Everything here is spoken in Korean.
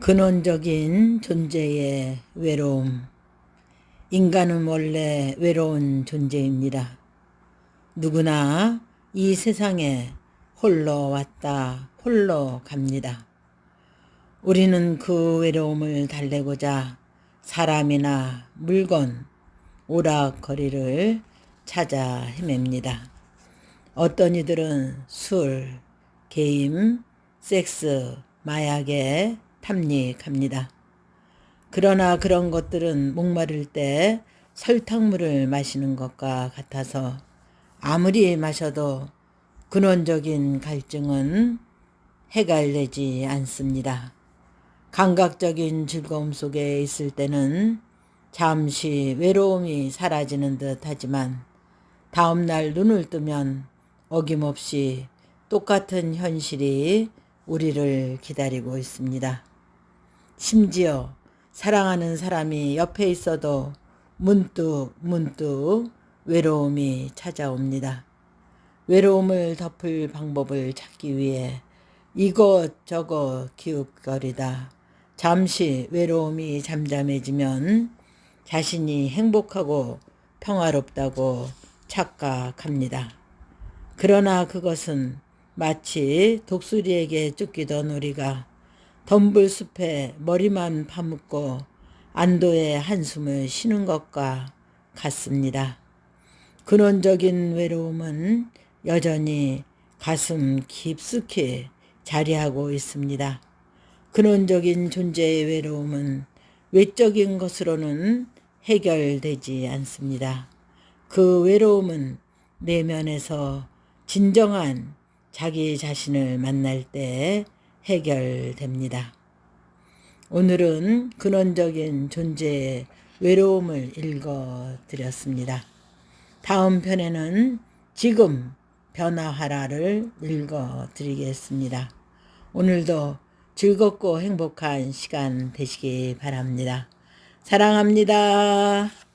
근원적인 존재의 외로움. 인간은 원래 외로운 존재입니다. 누구나 이 세상에 홀로 왔다 홀로 갑니다. 우리는 그 외로움을 달래고자 사람이나 물건, 오락거리를 찾아 헤맵니다. 어떤 이들은 술, 게임, 섹스, 마약에 탐닉합니다. 그러나 그런 것들은 목마를 때 설탕물을 마시는 것과 같아서 아무리 마셔도 근원적인 갈증은 해갈되지 않습니다. 감각적인 즐거움 속에 있을 때는 잠시 외로움이 사라지는 듯 하지만 다음날 눈을 뜨면 어김없이 똑같은 현실이 우리를 기다리고 있습니다. 심지어 사랑하는 사람이 옆에 있어도 문득 문득 외로움이 찾아옵니다. 외로움을 덮을 방법을 찾기 위해 이것저것 기웃거리다 잠시 외로움이 잠잠해지면 자신이 행복하고 평화롭다고 착각합니다. 그러나 그것은 마치 독수리에게 쫓기던 우리가 덤불숲에 머리만 파묻고 안도의 한숨을 쉬는 것과 같습니다. 근원적인 외로움은 여전히 가슴 깊숙이 자리하고 있습니다. 근원적인 존재의 외로움은 외적인 것으로는 해결되지 않습니다. 그 외로움은 내면에서 진정한 자기 자신을 만날 때 해결됩니다. 오늘은 근원적인 존재의 외로움을 읽어 드렸습니다. 다음 편에는 지금 변화하라를 읽어 드리겠습니다. 오늘도 즐겁고 행복한 시간 되시기 바랍니다. 사랑합니다.